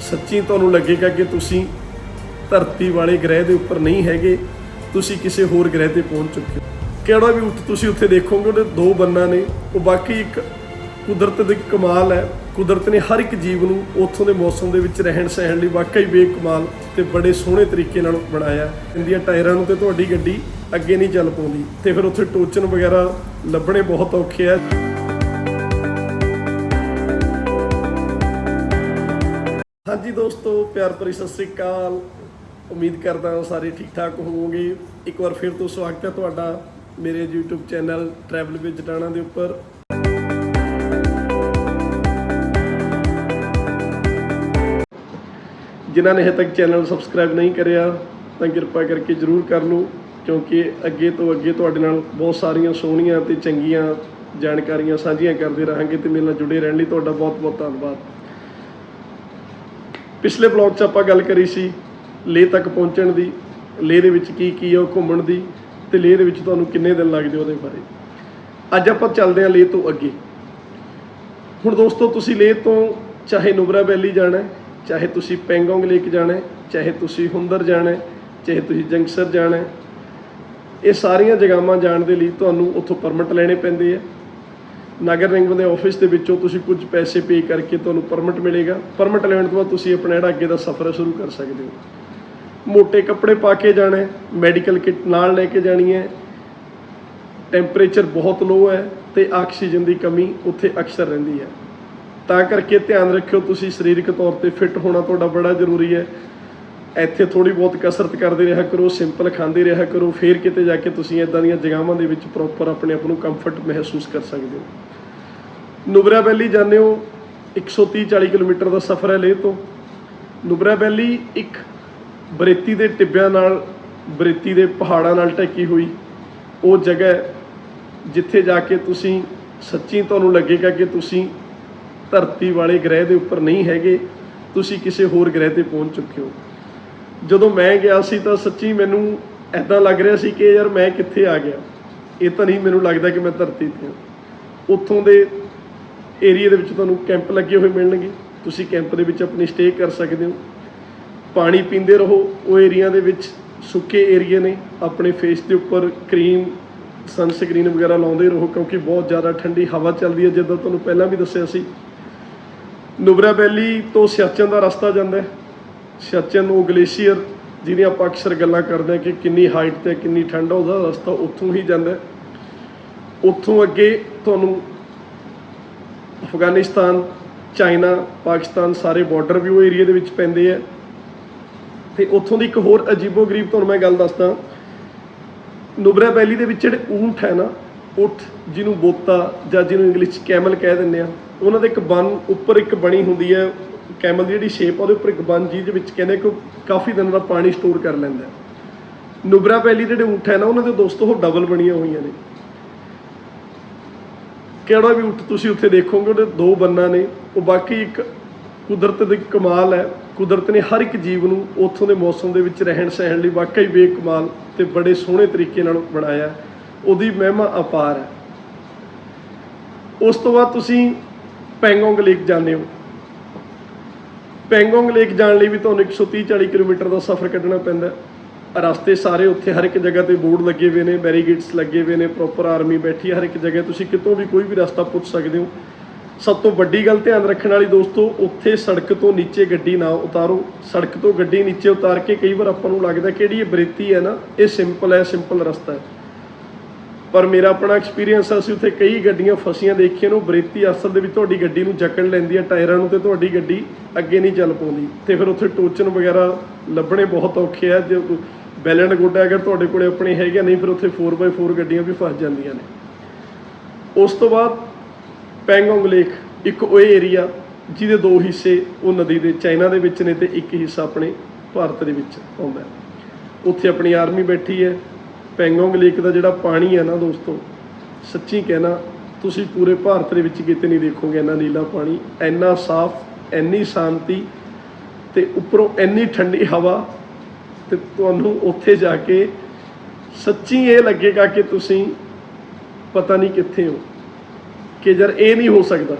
ਸੱਚੀ ਤੁਹਾਨੂੰ ਲੱਗੇਗਾ ਕਿ ਤੁਸੀਂ ਧਰਤੀ ਵਾਲੇ ਗ੍ਰਹਿ ਦੇ ਉੱਪਰ ਨਹੀਂ ਹੈਗੇ, ਤੁਸੀਂ ਕਿਸੇ ਹੋਰ ਗ੍ਰਹਿ ਤੇ ਪਹੁੰਚ ਚੁੱਕੇ ਹੋ। ਕਿਹੜਾ ਵੀ ਉੱਠ ਤੁਸੀਂ ਉੱਥੇ ਦੇਖੋਗੇ, ਉਹਦੇ ਦੋ ਬੰਨਾਂ ਨੇ, ਉਹ ਬਾਕੀ ਇੱਕ ਕੁਦਰਤ ਦੀ ਕਮਾਲ ਹੈ। ਕੁਦਰਤ ਨੇ ਹਰ ਇੱਕ ਜੀਵ ਨੂੰ ਉੱਥੋਂ ਦੇ ਮੌਸਮ ਦੇ ਵਿੱਚ ਰਹਿਣ ਸਹਿਣ ਲਈ ਵਾਕਈ ਬੇਕਮਾਲ ਤੇ ਬੜੇ ਸੋਹਣੇ ਤਰੀਕੇ ਨਾਲ ਬਣਾਇਆ ਇੰਦੀਆਂ ਟਾਇਰਾਂ ਨੂੰ ਤੇ ਤੁਹਾਡੀ ਗੱਡੀ ਅੱਗੇ ਨਹੀਂ ਚੱਲ ਪਾਉਂਦੀ ਤੇ ਫਿਰ ਉੱਥੇ ਟੋਚਨ ਵਗੈਰਾ ਲੱਭਣੇ ਬਹੁਤ ਔਖੇ ਆ। ਹਾਂਜੀ ਦੋਸਤੋ, ਪਿਆਰ ਭਰੀ ਸਤਿ ਸ੍ਰੀ ਅਕਾਲ। ਉਮੀਦ ਕਰਦਾ ਹਾਂ ਸਾਰੇ ਠੀਕ ਠਾਕ ਹੋਵੋਗੇ। ਇੱਕ ਵਾਰ ਫਿਰ ਤੋਂ ਸਵਾਗਤ ਹੈ ਤੁਹਾਡਾ ਮੇਰੇ YouTube channel travel with Jatana ਦੇ ਉੱਪਰ। ਜਿਨ੍ਹਾਂ ਨੇ ਹਜੇ ਤੱਕ ਚੈਨਲ ਸਬਸਕ੍ਰਾਈਬ ਨਹੀਂ ਕਰਿਆ, ਤਾਂ ਕਿਰਪਾ ਕਰਕੇ ਜਰੂਰ ਕਰ ਲਓ, ਕਿਉਂਕਿ ਅੱਗੇ ਤੋਂ ਅੱਗੇ ਤੁਹਾਡੇ ਨਾਲ ਬਹੁਤ ਸਾਰੀਆਂ ਸੋਹਣੀਆਂ ਤੇ ਚੰਗੀਆਂ ਜਾਣਕਾਰੀਆਂ ਸਾਂਝੀਆਂ ਕਰਦੇ ਰਹਾਂਗੇ ਤੇ ਮੇਰੇ ਨਾਲ ਜੁੜੇ ਰਹਿਣ ਲਈ ਤੁਹਾਡਾ ਬਹੁਤ ਬਹੁਤ ਧੰਨਵਾਦ। ਪਿਛਲੇ ਬਲੌਗ 'ਚ ਆਪਾਂ ਗੱਲ ਕਰੀ ਸੀ ਲੇਹ ਤੱਕ ਪਹੁੰਚਣ ਦੀ, ਲੇਹ ਦੇ ਵਿੱਚ ਕੀ ਕੀ ਹੈ ਉਹ ਘੁੰਮਣ ਦੀ ਤੇ ਲੇਹ ਦੇ ਵਿੱਚ ਤੁਹਾਨੂੰ ਕਿੰਨੇ ਦਿਨ ਲੱਗਦੇ ਉਹਦੇ ਬਾਰੇ। ਅੱਜ ਆਪਾਂ ਚੱਲਦੇ ਹਾਂ ਲੇਹ ਤੋਂ ਅੱਗੇ। ਹੁਣ ਦੋਸਤੋ, ਤੁਸੀਂ ਲੇਹ ਤੋਂ ਚਾਹੇ ਨੁਬਰਾ ਵੈਲੀ ਜਾਣਾ ਚਾਹੇ ਤੁਸੀਂ ਪੈਂਗੋਂਗ ਲੇਕ ਜਾਣਾ ਚਾਹੇ ਤੁਸੀਂ ਹੁੰਦਰ ਜਾਣਾ ਚਾਹੇ ਤੁਸੀਂ ਜੰਗਸਰ ਜਾਣਾ ਇਹ ਸਾਰੀਆਂ ਜਗ੍ਹਾਵਾਂ ਜਾਣ ਦੇ ਲਈ ਤੁਹਾਨੂੰ ਉੱਥੋਂ ਪਰਮਿਟ ਲੈਣੇ ਪੈਂਦੇ ਆ। ਨਗਰ ਨਿਗਮ ਦੇ ਆਫਿਸ ਦੇ ਵਿੱਚੋਂ ਤੁਸੀਂ ਕੁਝ ਪੈਸੇ ਪੇ ਕਰਕੇ ਤੁਹਾਨੂੰ ਪਰਮਿਟ ਮਿਲੇਗਾ। ਪਰਮਿਟ ਲੈਣ ਤੋਂ ਬਾਅਦ ਤੁਸੀਂ ਆਪਣਾ ਜਿਹੜਾ ਅੱਗੇ ਦਾ ਸਫ਼ਰ ਸ਼ੁਰੂ ਕਰ ਸਕਦੇ ਹੋ। ਮੋٹے ਕੱਪੜੇ ਪਾ ਕੇ ਜਾਣਾ ਹੈ ਮੈਡੀਕਲ ਕਿੱਟ ਨਾਲ ਲੈ ਕੇ ਜਾਣੀ ਹੈ। ਟੈਂਪਰੇਚਰ ਬਹੁਤ ਲੋ ਹੈ ਤੇ ਆਕਸੀਜਨ ਦੀ ਕਮੀ ਉੱਥੇ ਅਕਸਰ ਰਹਿੰਦੀ ਹੈ। ਤਾਂ ਕਰਕੇ ਧਿਆਨ ਰੱਖਿਓ, ਤੁਸੀਂ ਸਰੀਰਕ ਤੌਰ ਤੇ ਫਿੱਟ ਹੋਣਾ ਤੁਹਾਡਾ ਬੜਾ ਜ਼ਰੂਰੀ ਹੈ। ਇੱਥੇ ਥੋੜੀ ਬਹੁਤ ਕਸਰਤ ਕਰਦੇ ਰਿਹਾ ਕਰੋ ਸਿੰਪਲ ਖਾਂਦੇ ਰਿਹਾ ਕਰੋ, ਫੇਰ ਕਿਤੇ ਜਾ ਕੇ ਤੁਸੀਂ ਇਦਾਂ ਦੀਆਂ ਜਗ੍ਹਾਵਾਂ ਦੇ ਵਿੱਚ ਪ੍ਰੋਪਰ ਆਪਣੇ ਆਪ ਨੂੰ ਕੰਫਰਟ ਮਹਿਸੂਸ ਕਰ ਸਕਦੇ ਹੋ। ਨੁਬਰਾ ਵੈਲੀ ਜਾਂਦੇ ਹੋ 130 40 ਕਿਲੋਮੀਟਰ ਦਾ ਸਫ਼ਰ ਹੈ ਲੇਹ ਤੋਂ। ਨੁਬਰਾ ਵੈਲੀ ਇੱਕ ਬਰੇਤੀ ਦੇ ਟਿੱਬਿਆਂ ਨਾਲ, ਬਰੇਤੀ ਦੇ ਪਹਾੜਾਂ ਨਾਲ ਢੱਕੀ ਹੋਈ। ਉਹ ਜਗ੍ਹਾ ਜਿੱਥੇ ਜਾ ਕੇ ਤੁਸੀਂ ਸੱਚੀ ਤੁਹਾਨੂੰ ਲੱਗੇਗਾ ਕਿ ਤੁਸੀਂ ਧਰਤੀ ਵਾਲੇ ਗ੍ਰਹਿ ਦੇ ਉੱਪਰ ਨਹੀਂ ਹੈਗੇ, ਤੁਸੀਂ ਕਿਸੇ ਹੋਰ ਗ੍ਰਹਿ ਤੇ ਪਹੁੰਚ ਚੁੱਕੇ ਹੋ। ਜਦੋਂ ਮੈਂ ਗਿਆ ਸੀ ਤਾਂ ਸੱਚੀ ਮੈਨੂੰ ਐਦਾਂ ਲੱਗ ਰਿਹਾ ਸੀ ਕਿ ਯਾਰ ਮੈਂ ਕਿੱਥੇ ਆ ਗਿਆ। ਇਹ ਤਾਂ ਨਹੀਂ ਮੈਨੂੰ ਲੱਗਦਾ ਕਿ ਮੈਂ ਧਰਤੀ ਤੇ ਹਾਂ। ਉੱਥੋਂ ਦੇ ਏਰੀਆ ਦੇ ਵਿੱਚ ਤੁਹਾਨੂੰ ਕੈਂਪ ਲੱਗੇ ਹੋਏ ਮਿਲਣਗੇ। ਤੁਸੀਂ ਕੈਂਪ ਦੇ ਵਿੱਚ ਆਪਣੀ ਸਟੇ ਕਰ ਸਕਦੇ ਹੋ। ਪਾਣੀ ਪੀਂਦੇ ਰਹੋ। ਉਹ ਏਰੀਆ ਦੇ ਵਿੱਚ ਸੁੱਕੇ ਏਰੀਆ ਨੇ। ਆਪਣੇ ਫੇਸ ਦੇ ਉੱਪਰ ਕਰੀਮ ਸਨਸਕ੍ਰੀਨ ਵਗੈਰਾ ਲਾਉਂਦੇ ਰਹੋ ਕਿਉਂਕਿ ਬਹੁਤ ਜ਼ਿਆਦਾ ਠੰਡੀ ਹਵਾ ਚੱਲਦੀ ਹੈ। ਜਿੱਦਾਂ ਤੁਹਾਨੂੰ ਪਹਿਲਾਂ ਵੀ ਦੱਸਿਆ ਸੀ। ਨੁਬਰਾ ਵੈਲੀ ਤੋਂ ਸਿਆਚਨ ਦਾ ਰਸਤਾ ਜਾਂਦਾ ਹੈ। ਸ਼ਚਨ ਉਹ ਗਲੇਸ਼ੀਅਰ ਜਿਹਦੀ ਆਪਾਂ ਅਕਸਰ ਗੱਲਾਂ ਕਰਦੇ ਹਾਂ ਕਿ ਕਿੰਨੀ ਹਾਈਟ ਤੇ ਕਿੰਨੀ ਠੰਡ ਉਹਦਾ ਰਸਤਾ ਉੱਥੋਂ ਹੀ ਜਾਂਦਾ ਉੱਥੋਂ ਅੱਗੇ ਤੁਹਾਨੂੰ ਅਫਗਾਨਿਸਤਾਨ, ਚਾਈਨਾ, ਪਾਕਿਸਤਾਨ ਸਾਰੇ ਬਾਰਡਰ ਵੀ ਉਹ ਏਰੀਆ ਦੇ ਵਿੱਚ ਪੈਂਦੇ ਆ। ਤੇ ਉੱਥੋਂ ਦੀ ਇੱਕ ਹੋਰ ਅਜੀਬੋ-ਗਰੀਬ ਤੁਹਾਨੂੰ ਮੈਂ ਗੱਲ ਦੱਸਦਾ। ਨੁਬਰਾ ਵੈਲੀ ਦੇ ਵਿੱਚ ਜਿਹੜੇ ਊਂਠ ਹੈ ਨਾ, ਊਠ ਜਿਹਨੂੰ ਬੋਤਾ ਜਾਂ ਜਿਹਨੂੰ ਇੰਗਲਿਸ਼ 'ਚ ਕੈਮਲ ਕਹਿ ਦਿੰਦੇ ਆ, ਉਹਨਾਂ ਦੇ ਇੱਕ ਬਨ ਉੱਪਰ ਇੱਕ ਬਣੀ ਹੁੰਦੀ ਹੈ। ਕੈਮਲ ਦੀ ਜਿਹੜੀ ਸ਼ੇਪ ਆ, ਉਹਦੇ ਉੱਪਰ ਇੱਕ ਬਨ ਜਿਹਦੇ ਵਿੱਚ ਕਹਿੰਦੇ ਕਿ ਉਹ ਕਾਫੀ ਦਿਨ ਦਾ ਪਾਣੀ ਸਟੋਰ ਕਰ ਲੈਂਦਾ ਨੁਬਰਾ ਪੈਲੀ ਜਿਹੜੇ ਊਠ ਹੈ ਨਾ, ਉਹਨਾਂ ਦੇ ਦੋਸਤੋ, ਉਹ ਡਬਲ ਬਣੀਆਂ ਹੋਈਆਂ ਨੇ। ਕਿਹੜਾ ਵੀ ਊਠ ਤੁਸੀਂ ਉੱਥੇ ਦੇਖੋਗੇ, ਉਹਦੇ ਦੋ ਬੰਨਾ ਨੇ। ਉਹ ਬਾਕੀ ਇੱਕ ਕੁਦਰਤ ਦੀ ਕਮਾਲ ਹੈ। ਕੁਦਰਤ ਨੇ ਹਰ ਇੱਕ ਜੀਵ ਨੂੰ ਉੱਥੋਂ ਦੇ ਮੌਸਮ ਦੇ ਵਿੱਚ ਰਹਿਣ ਸਹਿਣ ਲਈ ਵਾਕਈ ਬੇਕਮਾਲ ਤੇ ਬੜੇ ਸੋਹਣੇ ਤਰੀਕੇ ਨਾਲ ਬਣਾਇਆ ਉਹਦੀ ਮਹਿਮਾ ਅਪਾਰ ਹੈ। ਉਸ ਤੋਂ ਬਾਅਦ ਤੁਸੀਂ ਪੈਂਗੋਂਗ ਲੇਕ ਜਾਂਦੇ ਹੋ। ਪੈਂਗੋਂਗ ਲੇਕ ਜਾਣ ਲਈ ਵੀ ਤੁਹਾਨੂੰ 130 40 ਕਿਲੋਮੀਟਰ ਦਾ ਸਫ਼ਰ ਕੱਢਣਾ ਪੈਂਦਾ ਰਸਤੇ ਸਾਰੇ ਉੱਥੇ ਹਰ ਇੱਕ ਜਗ੍ਹਾ ਤੇ ਬੋਰਡ ਲੱਗੇ ਹੋਏ ਨੇ, ਬੈਰੀਗੇਟਸ ਲੱਗੇ ਹੋਏ ਨੇ, ਪ੍ਰੋਪਰ ਆਰਮੀ ਬੈਠੀ ਹਰ ਇੱਕ ਜਗ੍ਹਾ। ਤੁਸੀਂ ਕਿਤੋਂ ਵੀ ਕੋਈ ਵੀ ਰਸਤਾ ਪੁੱਛ ਸਕਦੇ ਹੋ। ਸਭ ਤੋਂ ਵੱਡੀ ਗੱਲ ਧਿਆਨ ਰੱਖਣ ਵਾਲੀ ਦੋਸਤੋ, ਉੱਥੇ ਸੜਕ ਤੋਂ ਨੀਚੇ ਗੱਡੀ ਨਾ ਉਤਾਰੋ। ਸੜਕ ਤੋਂ ਗੱਡੀ ਨੀਚੇ ਉਤਾਰ ਕੇ ਕਈ ਵਾਰ ਆਪਾਂ ਨੂੰ ਲੱਗਦਾ ਕਿ ਜਿਹੜੀ ਇਹ ਬਰੇਤੀ ਹੈ ਨਾ, ਇਹ ਸਿੰਪਲ ਹੈ ਸਿੰਪਲ ਰਸਤਾ ਹੈ। ਪਰ ਮੇਰਾ ਆਪਣਾ ਐਕਸਪੀਰੀਅੰਸ ਆ, ਅਸੀਂ ਉੱਥੇ ਕਈ ਗੱਡੀਆਂ ਫਸੀਆਂ ਦੇਖੀਆਂ ਨੂੰ ਬਰੇਤੀ ਅਸਲ ਦੇ ਵਿੱਚ ਤੁਹਾਡੀ ਗੱਡੀ ਨੂੰ ਜਕੜ ਲੈਂਦੀ ਹੈ ਟਾਇਰਾਂ ਨੂੰ ਤੇ ਤੁਹਾਡੀ ਗੱਡੀ ਅੱਗੇ ਨਹੀਂ ਚੱਲ ਪਾਉਂਦੀ। ਤੇ ਫਿਰ ਉੱਥੇ ਟੋਚਨ ਵਗੈਰਾ ਲੱਭਣੇ ਬਹੁਤ ਔਖੇ ਆ, ਜੇ ਬੈਲੈਂਡ ਗੋਡਾ ਅਗਰ ਤੁਹਾਡੇ ਕੋਲੇ ਆਪਣੇ ਹੈਗੇ ਨਹੀਂ ਫਿਰ ਉੱਥੇ 4x4 ਗੱਡੀਆਂ ਵੀ ਫਸ ਜਾਂਦੀਆਂ ਨੇ। ਉਸ ਤੋਂ ਬਾਅਦ ਪੈਂਗੋਂਗ ਲੇਕ, ਇੱਕ ਉਹ ਏਰੀਆ ਜਿਹਦੇ ਦੋ ਹਿੱਸੇ, ਉਹ ਨਦੀ ਦੇ, ਚਾਈਨਾ ਦੇ ਵਿੱਚ ਨੇ ਤੇ ਇੱਕ ਹਿੱਸਾ ਆਪਣੇ ਭਾਰਤ ਦੇ ਵਿੱਚ ਆਉਂਦਾ ਉੱਥੇ ਆਪਣੀ ਆਰਮੀ ਬੈਠੀ ਹੈ ਪੈਂਗੋਂਗ ਲੇਕ ਦਾ ਜਿਹੜਾ ਪਾਣੀ ਹੈ ਨਾ ਦੋਸਤੋ, ਸੱਚੀ ਕਹਿਣਾ, ਤੁਸੀਂ ਪੂਰੇ ਭਾਰਤ ਦੇ ਵਿੱਚ ਕਿਤੇ ਨਹੀਂ ਦੇਖੋਗੇ ਇੰਨਾ ਨੀਲਾ ਪਾਣੀ, ਇੰਨਾ ਸਾਫ਼, ਇੰਨੀ ਸ਼ਾਂਤੀ ਤੇ ਉੱਪਰੋਂ ਇੰਨੀ ਠੰਡੀ ਹਵਾ ਤੇ ਤੁਹਾਨੂੰ ਉੱਥੇ ਜਾ ਕੇ ਸੱਚੀ ਇਹ ਲੱਗੇਗਾ ਕਿ ਤੁਸੀਂ ਪਤਾ ਨਹੀਂ ਕਿੱਥੇ ਹੋ, ਕਿ ਯਾਰ ਇਹ ਨਹੀਂ ਹੋ ਸਕਦਾ,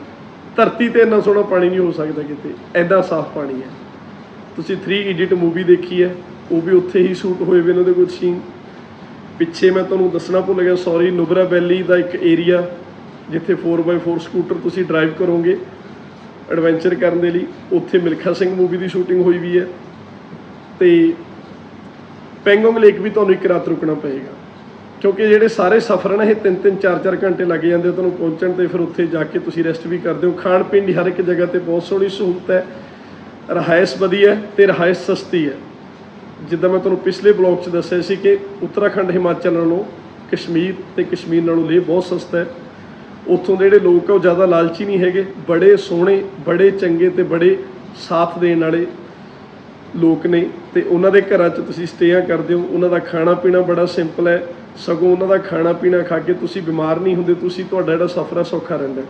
ਧਰਤੀ ਤੇ ਇੰਨਾ ਸੋਹਣਾ ਪਾਣੀ ਨਹੀਂ ਹੋ ਸਕਦਾ ਕਿਤੇ ਐਡਾ ਸਾਫ਼ ਪਾਣੀ ਹੈ। ਤੁਸੀਂ 3 ਇਡਿਟ ਮੂਵੀ ਦੇਖੀ ਹੈ, ਉਹ ਵੀ ਉੱਥੇ ਹੀ ਸ਼ੂਟ ਹੋਏ ਵੇ ਇਹਨਾਂ ਦੇ ਕੁਝ ਸੀਨ ਪਿੱਛੇ ਮੈਂ ਤੁਹਾਨੂੰ ਦੱਸਣਾ ਭੁੱਲ ਗਿਆ ਸੌਰੀ ਨੁਬਰਾ ਵੈਲੀ ਦਾ ਇੱਕ ਏਰੀਆ ਜਿੱਥੇ 4x4 ਸਕੂਟਰ ਤੁਸੀਂ ਡਰਾਈਵ ਕਰੋਗੇ ਐਡਵੈਂਚਰ ਕਰਨ ਦੇ ਲਈ। ਉੱਥੇ ਮਿਲਖਾ ਸਿੰਘ ਮੂਵੀ ਦੀ ਸ਼ੂਟਿੰਗ ਹੋਈ ਵੀ ਹੈ ਤੇ ਪੈਂਗੋਂਗ ਲੇਕ ਵੀ ਤੁਹਾਨੂੰ ਇੱਕ ਰਾਤ ਰੁਕਣਾ ਪਏਗਾ। ਕਿਉਂਕਿ ਜਿਹੜੇ ਸਾਰੇ ਸਫ਼ਰ ਨੇ, ਇਹ 3-3 4-4 ਘੰਟੇ ਲੱਗ ਜਾਂਦੇ ਆ ਤੁਹਾਨੂੰ ਪਹੁੰਚਣ ਤੇ, ਫਿਰ ਉੱਥੇ ਜਾ ਕੇ ਤੁਸੀਂ ਰੈਸਟ ਵੀ ਕਰਦੇ ਹੋ। ਖਾਣ ਪੀਣ ਦੀ ਹਰ ਇੱਕ ਜਗ੍ਹਾ ਤੇ ਬਹੁਤ ਸੋਹਣੀ ਸਹੂਲਤ ਹੈ, ਰਹਾਇਸ਼ ਵਧੀਆ ਹੈ ਤੇ ਰਹਾਇਸ਼ ਸਸਤੀ ਹੈ। ਜਿੱਦਾਂ ਮੈਂ ਤੁਹਾਨੂੰ ਪਿਛਲੇ ਬਲੌਗ 'ਚ ਦੱਸਿਆ ਸੀ ਕਿ ਉੱਤਰਾਖੰਡ ਹਿਮਾਚਲ ਨਾਲੋਂ ਕਸ਼ਮੀਰ ਤੇ ਕਸ਼ਮੀਰ ਨਾਲੋਂ ਲੇਹ ਬਹੁਤ ਸਸਤਾ ਹੈ। ਉੱਥੋਂ ਦੇ ਜਿਹੜੇ ਲੋਕ ਆ ਉਹ ਜ਼ਿਆਦਾ ਲਾਲਚੀ ਨਹੀਂ ਹੈਗੇ। ਬੜੇ ਸੋਹਣੇ, ਬੜੇ ਚੰਗੇ ਤੇ ਬੜੇ ਸਾਥ ਦੇਣ ਵਾਲੇ ਲੋਕ ਨੇ ਤੇ ਉਹਨਾਂ ਦੇ ਘਰਾਂ 'ਚ ਤੁਸੀਂ ਸਟੇਆਂ ਕਰਦੇ ਹੋ। ਉਹਨਾਂ ਦਾ ਖਾਣਾ ਪੀਣਾ ਬੜਾ ਸਿੰਪਲ ਹੈ। ਸਗੋਂ ਉਹਨਾਂ ਦਾ ਖਾਣਾ ਪੀਣਾ ਖਾ ਕੇ ਤੁਸੀਂ ਬਿਮਾਰ ਨਹੀਂ ਹੁੰਦੇ, ਤੁਸੀਂ ਤੁਹਾਡਾ ਜਿਹੜਾ ਸਫ਼ਰ ਹੈ ਸੌਖਾ ਰਹਿੰਦਾ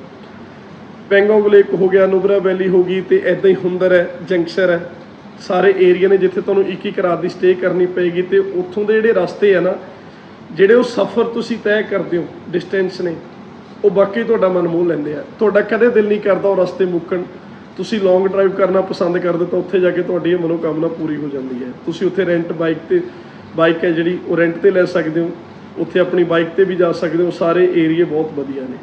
ਪੈਂਗੋਂਗ ਲੇਕ ਹੋ ਗਿਆ ਨੁਬਰਾ ਵੈਲੀ ਹੋ ਗਈ ਤੇ ਐਦਾਂ ਹੀ ਹੁੰਦਰ ਹੈ, ਜੰਕਸ਼ਰ ਹੈ। ਸਾਰੇ ਏਰੀਆ ਨੇ ਜਿੱਥੇ ਤੁਹਾਨੂੰ ਇੱਕ ਇੱਕ ਰਾਤ ਦੀ ਸਟੇ ਕਰਨੀ ਪਏਗੀ ਤੇ ਉੱਥੋਂ ਦੇ ਜਿਹੜੇ ਰਸਤੇ ਆ ਨਾ, ਜਿਹੜੇ ਉਹ ਸਫ਼ਰ ਤੁਸੀਂ ਤੈਅ ਕਰਦੇ ਹੋ ਡਿਸਟੈਂਸ ਨੇ, ਉਹ ਬਾਕੀ ਤੁਹਾਡਾ ਮਨ ਮੋਹ ਲੈਂਦੇ ਆ। ਤੁਹਾਡਾ ਕਦੇ ਦਿਲ ਨਹੀਂ ਕਰਦਾ ਉਹ ਰਸਤੇ ਮੁੱਕਣ। ਤੁਸੀਂ ਲੌਂਗ ਡਰਾਈਵ ਕਰਨਾ ਪਸੰਦ ਕਰਦੇ ਤਾਂ ਉੱਥੇ ਜਾ ਕੇ ਤੁਹਾਡੀ ਇਹ ਮਨੋਕਾਮਨਾ ਪੂਰੀ ਹੋ ਜਾਂਦੀ ਹੈ। ਤੁਸੀਂ ਉੱਥੇ ਰੈਂਟ ਬਾਈਕ ਤੇ ਬਾਈਕ ਹੈ ਜਿਹੜੀ, ਉਹ ਰੈਂਟ ਤੇ ਲੈ ਸਕਦੇ ਹੋ। ਉੱਥੇ ਆਪਣੀ ਬਾਈਕ ਤੇ ਵੀ ਜਾ ਸਕਦੇ ਹੋ। ਸਾਰੇ ਏਰੀਏ ਬਹੁਤ ਵਧੀਆ ਨੇ।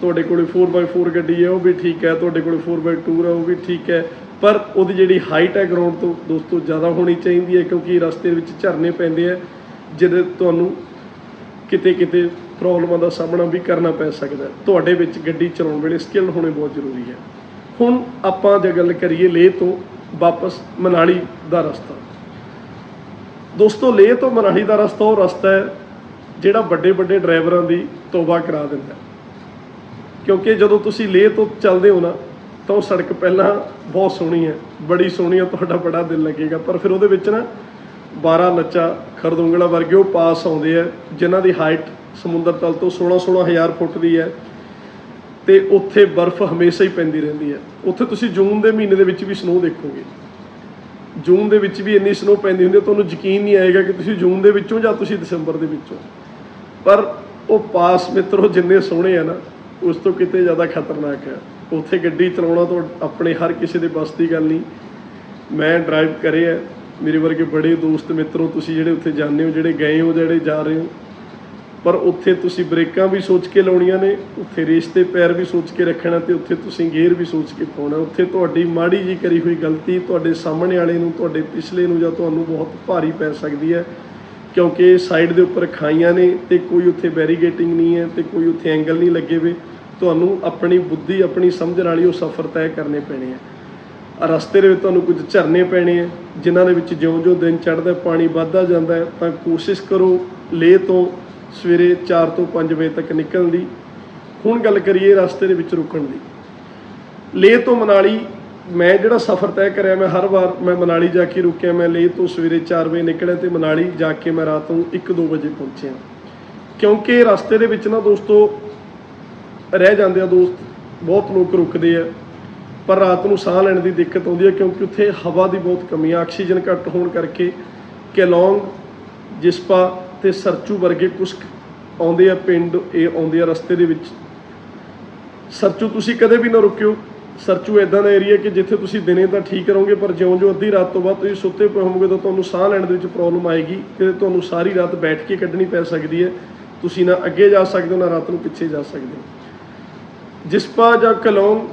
ਤੁਹਾਡੇ ਕੋਲੇ 4x4 ਗੱਡੀ ਹੈ, ਉਹ ਵੀ ਠੀਕ ਹੈ। ਤੁਹਾਡੇ ਕੋਲੇ 4x2 ਹੈ, ਉਹ ਵੀ ਠੀਕ ਹੈ। ਪਰ ਉਹਦੀ ਜਿਹੜੀ ਹਾਈਟ ਹੈ ਗਰਾਊਂਡ ਤੋਂ ਦੋਸਤੋ ਜ਼ਿਆਦਾ ਹੋਣੀ ਚਾਹੀਦੀ ਹੈ ਕਿਉਂਕਿ ਰਸਤੇ ਵਿੱਚ ਝਰਨੇ ਪੈਂਦੇ ਆ, ਜਿਹਦੇ ਤੁਹਾਨੂੰ ਕਿਤੇ ਕਿਤੇ ਪ੍ਰੋਬਲਮਾਂ ਦਾ ਸਾਹਮਣਾ ਵੀ ਕਰਨਾ ਪੈ ਸਕਦਾ ਤੁਹਾਡੇ ਵਿੱਚ ਗੱਡੀ ਚਲਾਉਣ ਵੇਲੇ ਸਕਿੱਲ ਹੋਣੇ ਬਹੁਤ ਜ਼ਰੂਰੀ ਹੈ। ਹੁਣ ਆਪਾਂ ਜੇ ਗੱਲ ਕਰੀਏ ਲੇਹ ਤੋਂ ਵਾਪਸ ਮਨਾਲੀ ਦਾ ਰਸਤਾ। ਦੋਸਤੋ ਲੇਹ ਤੋਂ ਮਨਾਲੀ ਦਾ ਰਸਤਾ ਉਹ ਰਸਤਾ ਹੈ ਜਿਹੜਾ ਵੱਡੇ ਵੱਡੇ ਡਰਾਈਵਰਾਂ ਦੀ ਤੋਬਾ ਕਰਾ ਦਿੰਦਾ ਕਿਉਂਕਿ ਜਦੋਂ ਤੁਸੀਂ ਲੇਹ ਤੋਂ ਚੱਲਦੇ ਹੋ ਨਾ ਤਾਂ ਉਹ ਸੜਕ ਪਹਿਲਾਂ ਬਹੁਤ ਸੋਹਣੀ ਹੈ, ਬੜੀ ਸੋਹਣੀ ਹੈ, ਤੁਹਾਡਾ ਬੜਾ ਦਿਲ ਲੱਗੇਗਾ। ਪਰ ਫਿਰ ਉਹਦੇ ਵਿੱਚ ਨਾ 12 ਲੱਚਾ ਖਰਦੁੰਗਲਾ ਵਰਗੇ ਉਹ ਪਾਸ ਆਉਂਦੇ ਆ, ਜਿਨ੍ਹਾਂ ਦੀ ਹਾਈਟ ਸਮੁੰਦਰ ਤਲ ਤੋਂ 16 16000 ਫੁੱਟ ਦੀ ਹੈ। ਤੇ ਉੱਥੇ ਬਰਫ਼ ਹਮੇਸ਼ਾ ਹੀ ਪੈਂਦੀ ਰਹਿੰਦੀ ਹੈ। ਉੱਥੇ ਤੁਸੀਂ ਜੂਨ ਦੇ ਮਹੀਨੇ ਦੇ ਵਿੱਚ ਵੀ ਸਨੋ ਦੇਖੋਗੇ। ਜੂਨ ਦੇ ਵਿੱਚ ਵੀ ਇੰਨੀ ਸਨੋ ਪੈਂਦੀ ਹੁੰਦੀ ਹੈ, ਤੁਹਾਨੂੰ ਯਕੀਨ ਨਹੀਂ ਆਏਗਾ ਕਿ ਤੁਸੀਂ ਜੂਨ ਦੇ ਵਿੱਚੋਂ ਜਾਂ ਤੁਸੀਂ ਦਸੰਬਰ ਦੇ ਵਿੱਚੋਂ। ਪਰ ਉਹ ਪਾਸ ਮਿੱਤਰੋ ਜਿੰਨੇ ਸੋਹਣੇ ਆ ਨਾ, ਉਸ ਤੋਂ ਕਿਤੇ ਜ਼ਿਆਦਾ ਖਤਰਨਾਕ ਹੈ। ਉੱਥੇ ਗੱਡੀ ਚਲਾਉਣਾ ਤਾਂ ਆਪਣੇ ਹਰ ਕਿਸੇ ਦੇ ਬਸ ਦੀ ਗੱਲ ਨਹੀਂ। ਮੈਂ ਡਰਾਈਵ ਕਰਿਆ ਮੇਰੇ ਵਰਗੇ ਬੜੇ ਦੋਸਤ ਮਿੱਤਰੋ, ਤੁਸੀਂ ਜਿਹੜੇ ਉੱਥੇ ਜਾਂਦੇ ਹੋ, ਜਿਹੜੇ ਗਏ ਹੋ, ਜਿਹੜੇ ਜਾ ਰਹੇ ਹੋ, ਪਰ ਉੱਥੇ ਤੁਸੀਂ ਬ੍ਰੇਕਾਂ ਵੀ ਸੋਚ ਕੇ ਲਾਉਣੀਆਂ ਨੇ, ਉੱਥੇ ਰੇਸ ਤੇ ਪੈਰ ਵੀ ਸੋਚ ਕੇ ਰੱਖਣਾ ਤੇ ਉੱਥੇ ਤੁਸੀਂ ਗੇਅਰ ਵੀ ਸੋਚ ਕੇ ਪਾਉਣਾ। ਉੱਥੇ ਤੁਹਾਡੀ ਮਾੜੀ ਜੀ ਕਰੀ ਹੋਈ ਗਲਤੀ ਤੁਹਾਡੇ ਸਾਹਮਣੇ ਵਾਲੇ ਨੂੰ, ਤੁਹਾਡੇ ਪਿਛਲੇ ਨੂੰ ਜਾਂ ਤੁਹਾਨੂੰ ਬਹੁਤ ਭਾਰੀ ਪੈ ਸਕਦੀ ਹੈ, ਕਿਉਂਕਿ ਸਾਈਡ ਦੇ ਉੱਪਰ ਖਾਈਆਂ ਨੇ ਤੇ ਕੋਈ ਉੱਥੇ ਬੈਰੀਗੇਟਿੰਗ ਨਹੀਂ ਹੈ ਤੇ ਕੋਈ ਉੱਥੇ ਐਂਗਲ ਨਹੀਂ ਲੱਗੇ ਵੇ ਤੁਹਾਨੂੰ ਆਪਣੀ ਬੁੱਧੀ, ਆਪਣੀ ਸਮਝ ਨਾਲ ਹੀ ਉਹ ਸਫ਼ਰ ਤੈਅ ਕਰਨੇ ਪੈਣੇ ਆ। ਰਸਤੇ ਦੇ ਵਿੱਚ ਤੁਹਾਨੂੰ ਕੁਝ ਝਰਨੇ ਪੈਣੇ ਆ, ਜਿਨ੍ਹਾਂ ਦੇ ਵਿੱਚ ਜਿਉਂ-ਜਿਉਂ ਦਿਨ ਚੜ੍ਹਦਾ, ਪਾਣੀ ਵੱਧਦਾ ਜਾਂਦਾ ਹੈ, ਤਾਂ ਕੋਸ਼ਿਸ਼ ਕਰੋ ਲੇਹ ਤੋਂ ਸਵੇਰੇ 4 ਤੋਂ 5 ਵਜੇ ਤੱਕ ਨਿਕਲਣ ਦੀ। ਹੁਣ ਗੱਲ ਕਰੀਏ ਰਸਤੇ ਦੇ ਵਿੱਚ ਰੁਕਣ ਦੀ। ਲੇਹ ਤੋਂ ਮਨਾਲੀ, ਮੈਂ ਜਿਹੜਾ ਸਫ਼ਰ ਤੈਅ ਕਰਿਆ, ਮੈਂ ਹਰ ਵਾਰ ਮੈਂ ਮਨਾਲੀ ਜਾ ਕੇ ਰੁਕਿਆ, ਮੈਂ ਲੇਹ ਤੋਂ ਸਵੇਰੇ 4 ਵਜੇ ਨਿਕਲਿਆ ਤੇ ਮਨਾਲੀ ਜਾ ਕੇ ਮੈਂ ਰਾਤ ਨੂੰ 1-2 ਵਜੇ ਪਹੁੰਚਿਆ। ਕਿਉਂਕਿ ਰਸਤੇ ਦੇ ਵਿੱਚ ਨਾ ਦੋਸਤੋ ਰਹਿ ਜਾਂਦੇ ਆ ਦੋਸਤ, ਬਹੁਤ ਲੋਕ ਰੁਕਦੇ ਆ। ਪਰ ਰਾਤ ਨੂੰ ਸਾਹ ਲੈਣ ਦੀ ਦਿੱਕਤ ਆਉਂਦੀ ਹੈ ਕਿਉਂਕਿ ਉੱਥੇ ਹਵਾ ਦੀ ਬਹੁਤ ਕਮੀ ਆ, ਆਕਸੀਜਨ ਘੱਟ ਹੋਣ ਕਰਕੇ ਕੈਲੋਂਗ, ਜਿਸਪਾ ਤੇ ਸਰਚੂ ਵਰਗੇ ਕੁਝ ਆਉਂਦੇ ਆ ਪਿੰਡ, ਇਹ ਆਉਂਦੇ ਆ ਰਸਤੇ ਦੇ ਵਿੱਚ। ਸਰਚੂ, ਤੁਸੀਂ ਕਦੇ ਵੀ ਨਾ ਰੁਕਿਓ। ਸਰਚੂ ਇਦਾਂ ਦਾ ਏਰੀਆ ਕਿ ਜਿੱਥੇ ਤੁਸੀਂ ਦਿਨੇ ਤਾਂ ਠੀਕ ਰਹੋਗੇ, ਪਰ ਜਿਉਂ-ਜਿਉਂ ਅੱਧੀ ਰਾਤ ਤੋਂ ਬਾਅਦ ਤੁਸੀਂ ਸੁੱਤੇ ਪਏ ਹੋਵੋਗੇ ਤਾਂ ਤੁਹਾਨੂੰ ਸਾਹ ਲੈਣ ਦੇ ਵਿੱਚ ਪ੍ਰੋਬਲਮ ਆਏਗੀ ਕਿ ਤੁਹਾਨੂੰ ਸਾਰੀ ਰਾਤ ਬੈਠ ਕੇ ਕੱਢਣੀ ਪੈ ਸਕਦੀ ਹੈ। ਤੁਸੀਂ ਨਾ ਅੱਗੇ ਜਾ ਸਕਦੇ ਹੋ, ਨਾ ਰਾਤ ਨੂੰ ਪਿੱਛੇ ਜਾ ਸਕਦੇ ਹੋ। ਜਿਸਪਾ ਜਾਂ ਕਲੌਂਗ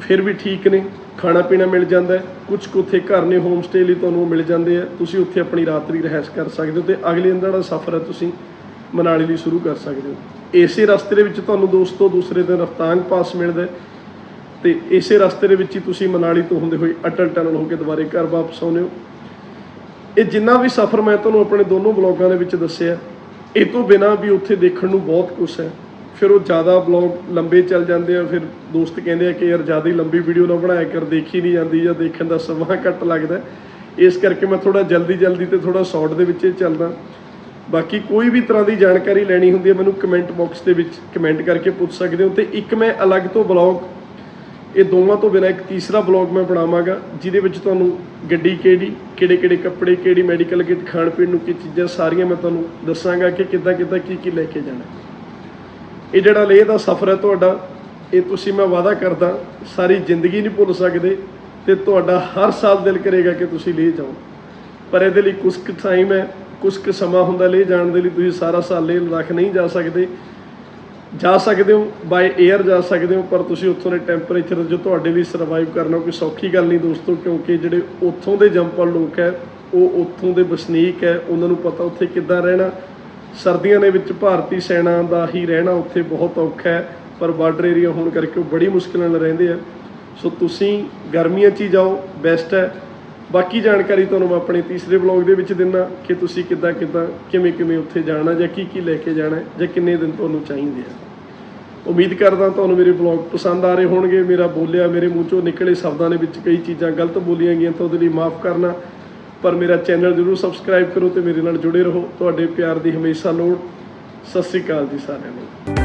ਫਿਰ ਵੀ ਠੀਕ ਨੇ, ਖਾਣਾ ਪੀਣਾ ਮਿਲ ਜਾਂਦਾ ਕੁਝ ਕੁ ਉੱਥੇ ਘਰ ਨੇ ਹੋਮ ਸਟੇ ਲਈ ਤੁਹਾਨੂੰ ਮਿਲ ਜਾਂਦੇ ਆ। ਤੁਸੀਂ ਉੱਥੇ ਆਪਣੀ ਰਾਤ ਦੀ ਰਹਿائش ਕਰ ਸਕਦੇ ਹੋ ਤੇ ਅਗਲੇ ਦਿਨ ਦਾ ਸਫ਼ਰ ਹੈ ਤੁਸੀਂ ਮਨਾਲੀ ਲਈ ਸ਼ੁਰੂ ਕਰ ਸਕਦੇ ਹੋ। ਇਸੇ ਰਸਤੇ ਦੇ ਵਿੱਚ ਤੁਹਾਨੂੰ ਦੋਸਤੋ ਦੂਸਰੇ ਦਿਨ ਰਫਤਾਂਗ ਪਾਸ ਮਿਲਦਾ ਤੇ ਇਸੇ ਰਸਤੇ ਦੇ ਵਿੱਚ ਹੀ ਤੁਸੀਂ ਮਨਾਲੀ ਤੋਂ ਹੁੰਦੇ ਹੋਏ ਅਟਲ ਟਨਲ ਹੋ ਕੇ ਦੁਬਾਰੇ ਘਰ ਵਾਪਸ ਆਉਂਦੇ ਹੋ। ਇਹ ਜਿੰਨਾ ਵੀ ਸਫ਼ਰ ਮੈਂ ਤੁਹਾਨੂੰ ਆਪਣੇ ਦੋਨੋਂ ਬਲੌਗਾਂ ਦੇ ਵਿੱਚ ਦੱਸਿਆ, ਇਹ ਤੋਂ ਬਿਨਾ ਵੀ ਉੱਥੇ ਦੇਖਣ ਨੂੰ ਬਹੁਤ ਕੁਝ ਹੈ। ਫਿਰ ਉਹ ਜ਼ਿਆਦਾ ਬਲੌਗ ਲੰਬੇ ਚੱਲ ਜਾਂਦੇ ਆ, ਫਿਰ ਦੋਸਤ ਕਹਿੰਦੇ ਆ ਕਿ ਯਾਰ ਜ਼ਿਆਦਾ ਹੀ ਲੰਬੀ ਵੀਡੀਓ ਨਾ ਬਣਾਇਆ ਕਰ, ਦੇਖੀ ਨਹੀਂ ਜਾਂਦੀ ਜਾਂ ਦੇਖਣ ਦਾ ਸਮਾਂ ਘੱਟ ਲੱਗਦਾ। ਇਸ ਕਰਕੇ ਮੈਂ ਥੋੜਾ ਜਲਦੀ ਜਲਦੀ ਤੇ ਥੋੜਾ ਸ਼ਾਰਟ ਦੇ ਵਿੱਚ ਹੀ ਚੱਲਦਾ। ਬਾਕੀ ਕੋਈ ਵੀ ਤਰ੍ਹਾਂ ਦੀ ਜਾਣਕਾਰੀ ਲੈਣੀ ਹੁੰਦੀ ਹੈ ਮੈਨੂੰ ਕਮੈਂਟ ਬਾਕਸ ਦੇ ਵਿੱਚ ਕਮੈਂਟ ਕਰਕੇ ਪੁੱਛ ਸਕਦੇ ਹੋ। ਤੇ ਇੱਕ ਮੈਂ ਅਲੱਗ ਤੋਂ ਬਲੌਗ ਇਹ ਦੋਵਾਂ ਤੋਂ ਬਿਨਾਂ ਇੱਕ ਤੀਸਰਾ ਬਲੌਗ ਮੈਂ ਬਣਾਵਾਂਗਾ, ਜਿਹਦੇ ਵਿੱਚ ਤੁਹਾਨੂੰ ਗੱਡੀ ਕਿਹੜੀ, ਕਿਹੜੇ ਕਿਹੜੇ ਕੱਪੜੇ, ਕਿਹੜੀ ਮੈਡੀਕਲ ਕਿਟ ਖਾਣ ਪੀਣ ਨੂੰ ਕੀ ਚੀਜ਼ਾਂ, ਸਾਰੀਆਂ ਮੈਂ ਤੁਹਾਨੂੰ ਦੱਸਾਂਗਾ ਕਿ ਕਿੱਦਾਂ ਕਿੱਦਾਂ ਕੀ ਕੀ ਲੈ ਕੇ ਜਾਣਾ। ਇਹ ਜਿਹੜਾ ਲੇਹ ਦਾ ਸਫ਼ਰ ਹੈ ਤੁਹਾਡਾ, ਇਹ ਤੁਸੀਂ ਮੈਂ ਵਾਅਦਾ ਕਰਦਾ, ਸਾਰੀ ਜ਼ਿੰਦਗੀ ਨਹੀਂ ਭੁੱਲ ਸਕਦੇ ਤੇ ਤੁਹਾਡਾ ਹਰ ਸਾਲ ਦਿਲ ਕਰੇਗਾ ਕਿ ਤੁਸੀਂ ਲੇਹ ਜਾਓ। ਪਰ ਇਹਦੇ ਲਈ ਕੁਝ ਕੁ ਟਾਈਮ ਹੈ ਕੁਝ ਕੁ ਸਮਾਂ ਹੁੰਦਾ ਲੇਹ ਜਾਣ ਦੇ ਲਈ, ਤੁਸੀਂ ਸਾਰਾ ਸਾਲ ਲੇਹ ਲਦਾਖ ਨਹੀਂ ਜਾ ਸਕਦੇ। ਜਾ ਸਕਦੇ ਹੋ ਬਾਈ 에ਅਰ ਜਾ ਸਕਦੇ ਹੋ, ਪਰ ਤੁਸੀਂ ਉੱਥੋਂ ਦੇ ਟੈਂਪਰੇਚਰ ਜੋ ਤੁਹਾਡੇ ਲਈ ਸਰਵਾਈਵ ਕਰਨਾ ਕੋਈ ਸੌਖੀ ਗੱਲ ਨਹੀਂ ਦੋਸਤੋ, ਕਿਉਂਕਿ ਜਿਹੜੇ ਉੱਥੋਂ ਦੇ ਜੰਪਲ ਲੋਕ ਹੈ, ਉਹ ਉੱਥੋਂ ਦੇ ਵਸਨੀਕ ਹੈ, ਉਹਨਾਂ ਨੂੰ ਪਤਾ ਉੱਥੇ ਕਿੱਦਾਂ ਰਹਿਣਾ। ਸਰਦੀਆਂ ਦੇ ਵਿੱਚ ਭਾਰਤੀ ਸੈਨਾ ਦਾ ਹੀ ਰਹਿਣਾ ਉੱਥੇ ਬਹੁਤ ਔਖਾ ਹੈ, ਪਰ ਬਾਰਡਰ ਏਰੀਆ ਹੋਣ ਕਰਕੇ ਉਹ ਬੜੀ ਮੁਸ਼ਕਿਲ ਨਾਲ ਰਹਿੰਦੇ ਆ। ਸੋ ਤੁਸੀਂ ਗਰਮੀਆਂ 'ਚ ਹੀ ਜਾਓ ਬੈਸਟ ਹੈ। ਬਾਕੀ ਜਾਣਕਾਰੀ ਤੁਹਾਨੂੰ ਮੈਂ ਆਪਣੇ ਤੀਸਰੇ ਵਲੌਗ ਦੇ ਵਿੱਚ ਦਿੰਦਾ ਕਿ ਤੁਸੀਂ ਕਿੱਦਾਂ ਕਿੱਦਾਂ, ਕਿਵੇਂ ਕਿਵੇਂ ਉੱਥੇ ਜਾਣਾ ਜਾਂ ਕੀ ਕੀ ਲੈ ਕੇ ਜਾਣਾ ਜਾਂ ਕਿੰਨੇ ਦਿਨ ਤੁਹਾਨੂੰ ਚਾਹੀਦੇ ਆ। ਉਮੀਦ ਕਰਦਾ ਤੁਹਾਨੂੰ ਮੇਰੇ ਵਲੌਗ ਪਸੰਦ ਆ ਰਹੇ ਹੋਣਗੇ। ਮੇਰਾ ਬੋਲਿਆ ਮੇਰੇ ਮੂੰਹ ਚੋਂ ਨਿਕਲੇ ਸ਼ਬਦਾਂ ਦੇ ਵਿੱਚ ਕਈ ਚੀਜ਼ਾਂ ਗਲਤ ਬੋਲੀਆਂ ਗਈਆਂ, ਤਾਂ ਉਹਦੇ ਲਈ ਮਾਫ ਕਰਨਾ। ਪਰ ਮੇਰਾ ਚੈਨਲ ਜ਼ਰੂਰ ਸਬਸਕ੍ਰਾਈਬ ਕਰੋ ਤੇ ਮੇਰੇ ਨਾਲ ਜੁੜੇ ਰਹੋ। ਤੁਹਾਡੇ ਪਿਆਰ ਦੀ ਹਮੇਸ਼ਾ ਲੋੜ। ਸਤਿ ਸ੍ਰੀ ਅਕਾਲ ਜੀ ਸਾਰਿਆਂ ਨੂੰ।